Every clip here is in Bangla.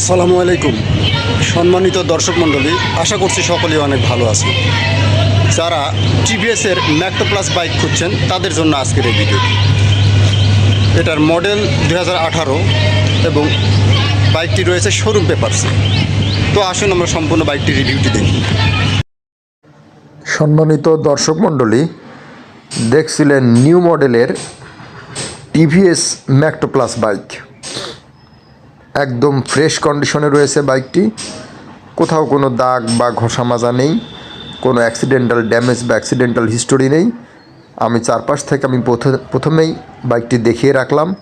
আসসালামু আলাইকুম। সম্মানিত দর্শক মণ্ডলী, আশা করছি সকলেই অনেক ভালো আছে যারা টিভিএসের ম্যাক্টো প্লাস বাইক খুঁজছেন, তাদের জন্য আজকের এই ভিডিও এটার মডেল দু হাজার আঠারো এবং বাইকটি রয়েছে শোরুম পেপারসে তো আসুন আমরা সম্পূর্ণ বাইকটির রিভিউটি দেখি। সম্মানিত দর্শক মণ্ডলী, দেখছিলেন নিউ মডেলের টিভিএস ম্যাক্টো প্লাস বাইক একদম ফ্রেশ কন্ডিশনে রয়েছে বাইকটি কোথাও কোনো দাগ বা ঘষা মাজা নেই, কোনো অ্যাক্সিডেন্টাল ড্যামেজ বা অ্যাক্সিডেন্টাল হিস্টোরি নেই। আমি চারপাশ থেকে আমি প্রথ- প্রথমেই বাইকটি দেখিয়ে রাখলাম।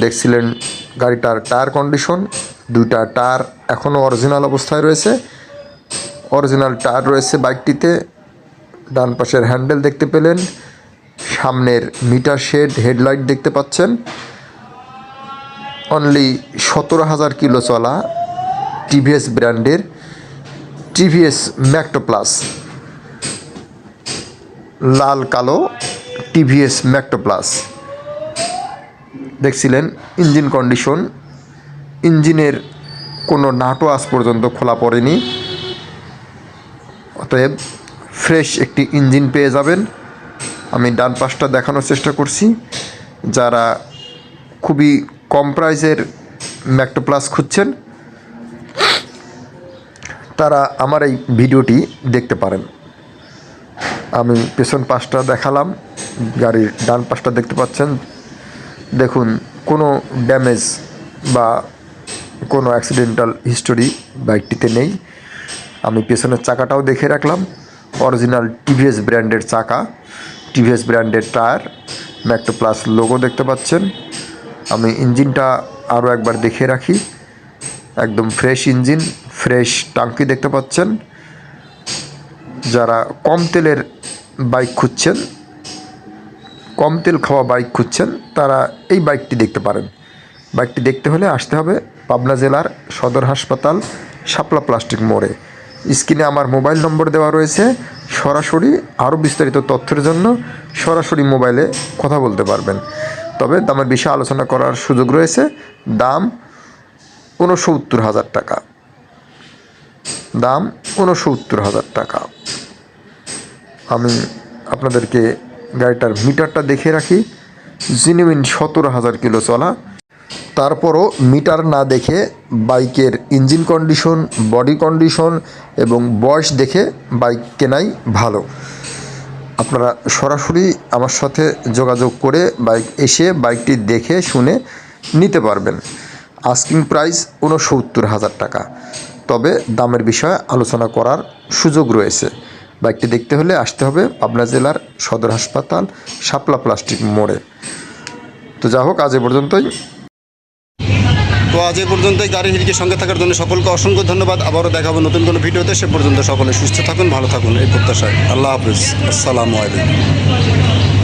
দেখছিলেন গাড়িটার টায়ার কন্ডিশন দুইটা টায়ার এখনও অরিজিনাল অবস্থায় রয়েছে। অরিজিনাল টায়ার রয়েছে বাইকটিতে ডান পাশের হ্যান্ডেল দেখতে পেলেন। সামনের মিটার শেড হেডলাইট দেখতে পাচ্ছেন। অনলি সতেরো হাজার কিলো চলা টিভিএস ব্র্যান্ডের টিভিএস ম্যাক্টো প্লাস লাল, কালো টিভিএস ম্যাক্টো প্লাস দেখছিলেন ইঞ্জিন কন্ডিশন। ইঞ্জিনের কোনো নাটও আজ পর্যন্ত খোলা পড়েনি। অতএব ফ্রেশ একটি ইঞ্জিন পেয়ে যাবেন। আমি ডান পাশটা দেখানোর চেষ্টা করছি। যারা খুবই কম প্রাইসের ম্যাক্টো প্লাস খুঁজছেন, তারা আমার এই ভিডিওটি দেখতে পারেন। আমি পেছন পাশটা দেখালাম, গাড়ির ডান পাশটা দেখতে পাচ্ছেন। দেখুন, কোনো ড্যামেজ বা কোনো অ্যাক্সিডেন্টাল হিস্টোরি বাইকটিতে নেই। আমি পেছনের চাকাটাও দেখে রাখলাম অরিজিনাল টিভিএস ব্র্যান্ডের চাকা টিভিএস ব্র্যান্ডের টায়ার ম্যাক্টো প্লাস লোগো দেখতে পাচ্ছেন। আমি ইঞ্জিনটা আরও একবার দেখে রাখি। একদম ফ্রেশ ইঞ্জিন ফ্রেশ টাঙ্কি দেখতে পাচ্ছেন। যারা কম তেলের বাইক খুঁজছেন, কম তেল খাওয়া বাইক খুঁজছেন, তারা এই বাইকটি দেখতে পারেন। বাইকটি দেখতে হলে আসতে হবে পাবনা জেলার সদর হাসপাতাল, শাপলা প্লাস্টিক মোড়ে। স্ক্রিনে আমার মোবাইল নম্বর দেওয়া রয়েছে। সরাসরি আরও বিস্তারিত তথ্যের জন্য সরাসরি মোবাইলে কথা বলতে পারবেন। তবে দামের বিষয়ে আলোচনা করার সুযোগ রয়েছে। দাম ঊনসত্তর হাজার টাকা। দাম ঊনসত্তর হাজার টাকা। আমি আপনাদেরকে গাড়িটার মিটারটা দেখে রাখি। জিনুইন সতেরো হাজার কিলো চলা। তারপরও মিটার না দেখে বাইকের ইঞ্জিন কন্ডিশন বডি কন্ডিশন এবং বয়স দেখে বাইক কেনাই ভালো। আপনারা সরাসরি আমার সাথে যোগাযোগ করে বাইক এসে বাইকটি দেখে শুনে নিতে পারবেন। আস্কিং প্রাইস ঊনসত্তর হাজার টাকা। তবে দামের বিষয়ে আলোচনা করার সুযোগ রয়েছে। বাইকটি দেখতে হলে আসতে হবে পাবনা জেলার সদর হাসপাতাল, শাপলা প্লাস্টিক মোড়ে। তো যা হোক, আজ এ পর্যন্তই। তো আজ এই পর্যন্তই। গাড়ি হিরকির সঙ্গে থাকার জন্য সকলকে অসংখ্য ধন্যবাদ। আবারও দেখাবো নতুন কোনো ভিডিওতে। সে পর্যন্ত সকলে সুস্থ থাকুন, ভালো থাকুন। এই প্রত্যাশায় আল্লাহ হাফিজ। আসসালামু আলাইকুম।